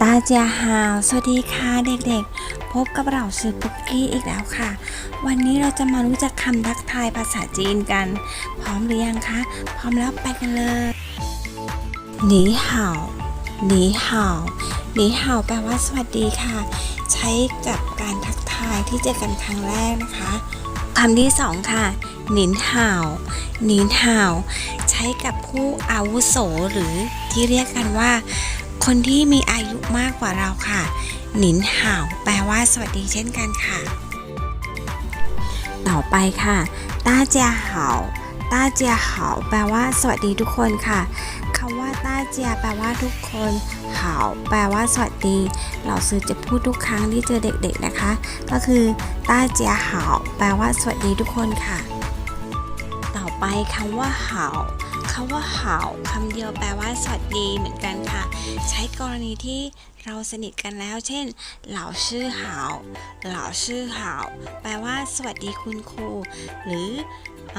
ตาเจียฮาวสวัสดีค่ะเด็กๆ พบกับเราชื่อปุกกี้อีกแล้วค่ะ วันนี้เราจะมารู้จักคำทักทายภาษาจีนกัน พร้อมหรือยังคะ พร้อมแล้วไปกันเลยหนีเห่าหนีเห่าหนีเห่าแปลว่าสวัสดีค่ะ ใช้กับการทักทายที่เจอกันครั้งแรกนะคะคำที่สองค่ะหนินเห่าหนินเห่า ช้กับผู้อาวุโสหรือที่เรียกกันว่า คนที่มีอายุมากกว่าเราค่ะ หนินห่าวแปลว่าสวัสดีเช่นกันค่ะ ต่อไปค่ะต้าเจียห่าวต้าเจียห่าวแปลว่า สวัสดีทุกคนค่ะคำว่าต้าเจียแปลว่าทุกคนห่าวแปลว่าสวัสดี เราซื้อจะพูดทุกครั้งที่เจอเด็กๆนะคะ ก็คือต้าเจียห่าวแปลว่าสวัสดีทุกคนค่ะ ต่อไปคำว่าห่าว คำว่าห่าคำเดียวแปลว่าสวัสดีเหมือนกันค่ะ ใช้กรณีที่เราสนิทกันแล้ว เช่น เหล่าชื่อหาเหล่าชื่อหาแปลว่า สวัสดีคุณครู หรืออ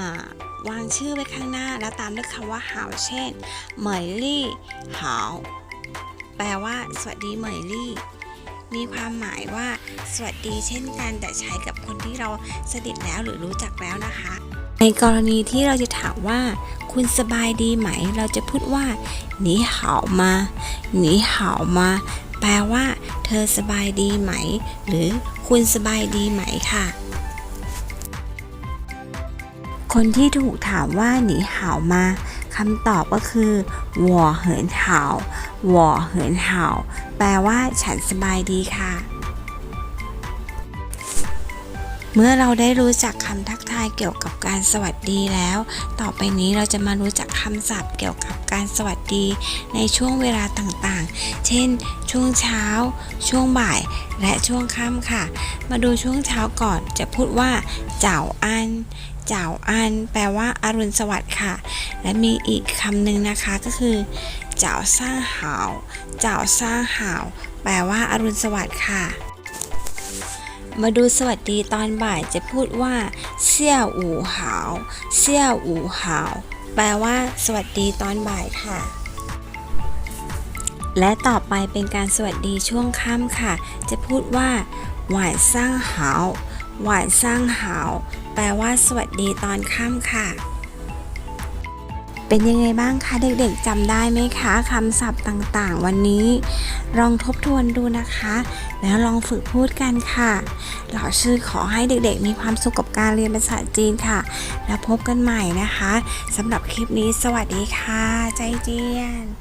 วางชื่อไว้ข้างหน้า แล้วตามด้วยคำว่าหาวเช่นเหมยลี่หาแปลว่า สวัสดีเหมยลี่มีความหมายว่า สวัสดีเช่นกัน แต่ใช้กับคนที่เราสนิทแล้วหรือรู้จักแล้วนะคะ ในกรณีที่เราจะถามว่า คุณสบายดีไหม เราจะพูดว่าหนีเห่ามาหนีเห่ามา แปลว่า เธอสบายดีไหม หรือคุณสบายดีไหมค่ะ คนที่ถูกถามว่าหนีเห่ามาคำตอบก็คือวอเหินเห่าวอเหินเห่าแปลว่า ฉันสบายดีค่ะ เมื่อเราได้รู้จักคำทักทายเกี่ยวกับการสวัสดีแล้ว ต่อไปนี้เราจะมารู้จักคำศัพท์เกี่ยวกับการสวัสดีในช่วงเวลาต่างๆ เช่น ช่วงเช้า ช่วงบ่าย และช่วงค่ำค่ะ มาดูช่วงเช้าก่อนจะพูดว่า เจ้าอัน เจ้าอัน แปลว่าอารุณสวัสดิ์ค่ะ และมีอีกคำหนึ่งนะคะก็คือ เจ้าซ่างหาว เจ้าซ่างหาว แปลว่าอารุณสวัสดิ์ค่ะ มาดูสวัสดีตอนบ่ายจะพูดว่าเสี่ยอู่หาวเสี่ยอู่หาวแปลว่า สวัสดีตอนบ่ายค่ะ และต่อไปเป็นการสวัสดีช่วงค่ำค่ะ จะพูดว่าหวานสร้างหาวหวานสร้างหาวแปลว่า สวัสดีตอนค่ำค่ะ เป็นยังไงบ้างคะเด็กๆจำได้ไหมคะคำศัพท์ต่างๆ วันนี้ลองทบทวนดูนะคะ แล้วลองฝึกพูดกันค่ะเหล่าชื่อขอให้เด็กๆ มีความสุขกับการเรียนภาษาจีนค่ะ แล้วพบกันใหม่นะคะสำหรับคลิปนี้สวัสดีค่ะ ใจเจียน